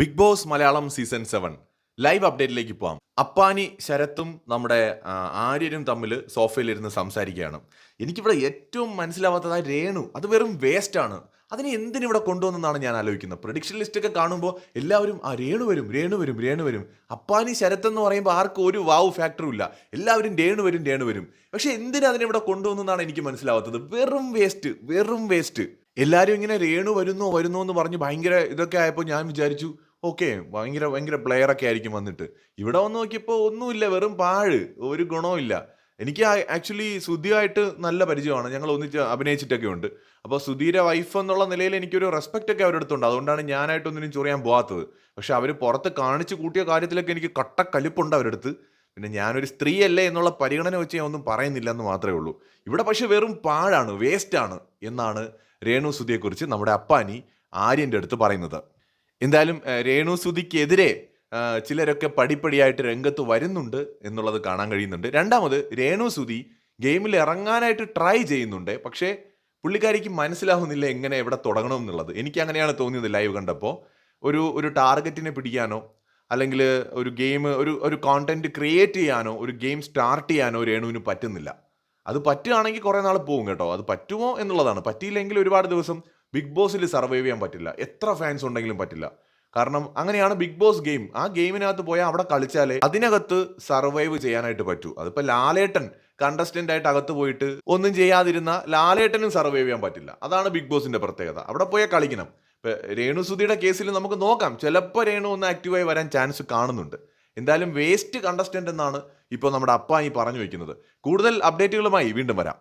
Big boss Malayalam season seven. Live അപ്ഡേറ്റിലേക്ക് പോവാം. അപ്പാനി ശരത്തും നമ്മുടെ ആര്യരും തമ്മിൽ സോഫയിലിരുന്ന് സംസാരിക്കുകയാണ്. എനിക്കിവിടെ ഏറ്റവും മനസ്സിലാവാത്തതായ രേണു. അത് വെറും വേസ്റ്റാണ് അതിനെ എന്തിനിവിടെ കൊണ്ടുവന്നെന്നാണ് ഞാൻ ആലോചിക്കുന്നത്. പ്രൊഡിക്ഷൻ ലിസ്റ്റൊക്കെ കാണുമ്പോൾ എല്ലാവരും ആ രേണു വരും രേണു വരും രേണു വരും. അപ്പാനി ശരത്ത് എന്ന് പറയുമ്പോൾ ആർക്കും ഒരു വാവ് ഫാക്ടറും ഇല്ല. എല്ലാവരും രേണു വരും രേണു വരും. പക്ഷെ എന്തിനാ അതിനിവിടെ കൊണ്ടുവന്നെന്നാണ് എനിക്ക് മനസ്സിലാവാത്തത്. വെറും വേസ്റ്റ് വെറും വേസ്റ്റ് എല്ലാവരും ഇങ്ങനെ രേണു വരുന്നു വരുന്നു എന്ന് പറഞ്ഞ് ഭയങ്കര ഇതൊക്കെ ആയപ്പോൾ ഞാൻ വിചാരിച്ചു ഓക്കെ ഭയങ്കര ഭയങ്കര പ്ലെയർ ഒക്കെ ആയിരിക്കും വന്നിട്ട്. ഇവിടെ വന്ന് നോക്കിയപ്പോൾ ഒന്നുമില്ല വെറും പാഴ് ഒരു ഗുണവും ഇല്ല. എനിക്ക് ആക്ച്വലി സുധിയായിട്ട് നല്ല പരിചയമാണ്. ഞങ്ങൾ ഒന്നിച്ച് അഭിനയിച്ചിട്ടൊക്കെ ഉണ്ട്. അപ്പോൾ സുധീരെ വൈഫ് എന്നുള്ള നിലയിൽ എനിക്കൊരു റെസ്പെക്റ്റ് ഒക്കെ അവരുടെ അടുത്തുണ്ട്. അതുകൊണ്ടാണ് ഞാനായിട്ടൊന്നിനും ചൊറിയാൻ പോകാത്തത് പക്ഷെ അവർ പുറത്ത് കാണിച്ചു കൂട്ടിയ കാര്യത്തിലൊക്കെ എനിക്ക് കട്ട കലിപ്പുണ്ട് അവരുടെ അടുത്ത്. പിന്നെ ഞാനൊരു സ്ത്രീയല്ലേ എന്നുള്ള പരിഗണന വെച്ച് ഞാൻ ഒന്നും പറയുന്നില്ല എന്ന് മാത്രമേ ഉള്ളൂ. ഇവിടെ പക്ഷെ വെറും പാഴാണ് വേസ്റ്റാണ് എന്നാണ് രേണു സുധിയെക്കുറിച്ച് നമ്മുടെ അപ്പാനി ആര്യന്റെ അടുത്ത് പറയുന്നത്. എന്തായാലും രേണു സുധിക്കെതിരെ ചിലരൊക്കെ പടിപ്പടിയായിട്ട് രംഗത്ത് വരുന്നുണ്ട് എന്നുള്ളത് കാണാൻ കഴിയുന്നുണ്ട്. രണ്ടാമത് രേണു സുധി ഗെയിമിൽ ഇറങ്ങാനായിട്ട് ട്രൈ ചെയ്യുന്നുണ്ട്. പക്ഷേ പുള്ളിക്കാരിക്ക് മനസ്സിലാവുന്നില്ല എങ്ങനെ എവിടെ തുടങ്ങണം എന്നുള്ളത്. എനിക്ക് അങ്ങനെയാണ് തോന്നിയത് ലൈവ് കണ്ടപ്പോൾ. ഒരു ഒരു ടാർഗറ്റിനെ പിടിക്കാനോ അല്ലെങ്കിൽ ഒരു ഗെയിം ഒരു ഒരു കോണ്ടന്റ് ക്രിയേറ്റ് ചെയ്യാനോ ഒരു ഗെയിം സ്റ്റാർട്ട് ചെയ്യാനോ രേണുവിന് പറ്റുന്നില്ല. അത് പറ്റുകയാണെങ്കിൽ കുറേ നാൾ പോകും കേട്ടോ. അത് പറ്റുമോ എന്നുള്ളതാണ്. പറ്റിയില്ലെങ്കിൽ ഒരുപാട് ദിവസം ബിഗ് ബോസിൽ സർവൈവ് ചെയ്യാൻ പറ്റില്ല. എത്ര ഫാൻസ് ഉണ്ടെങ്കിലും പറ്റില്ല. കാരണം അങ്ങനെയാണ് ബിഗ് ബോസ് ഗെയിം ആ ഗെയിമിനകത്ത് പോയാൽ അവിടെ കളിച്ചാലേ അതിനകത്ത് സർവൈവ് ചെയ്യാനായിട്ട് പറ്റൂ. അതിപ്പോൾ ലാലേട്ടൻ കണ്ടസ്റ്റന്റ് ആയിട്ട് അകത്ത് പോയിട്ട് ഒന്നും ചെയ്യാതിരുന്ന ലാലേട്ടനും സർവൈവ് ചെയ്യാൻ പറ്റില്ല. അതാണ് ബിഗ് ബോസിന്റെ പ്രത്യേകത. അവിടെ പോയാൽ കളിക്കണം. ഇപ്പൊ രേണു സുധിയുടെ കേസിൽ നമുക്ക് നോക്കാം. ചിലപ്പോൾ രേണു ഒന്ന് ആക്റ്റീവായി വരാൻ ചാൻസ് കാണുന്നുണ്ട്. എന്തായാലും വേസ്റ്റ് കണ്ടസ്റ്റന്റ് എന്നാണ് ഇപ്പോൾ നമ്മുടെ അപ്പായി പറഞ്ഞു വയ്ക്കുന്നത് കൂടുതൽ അപ്ഡേറ്റുകളുമായി വീണ്ടും വരാം.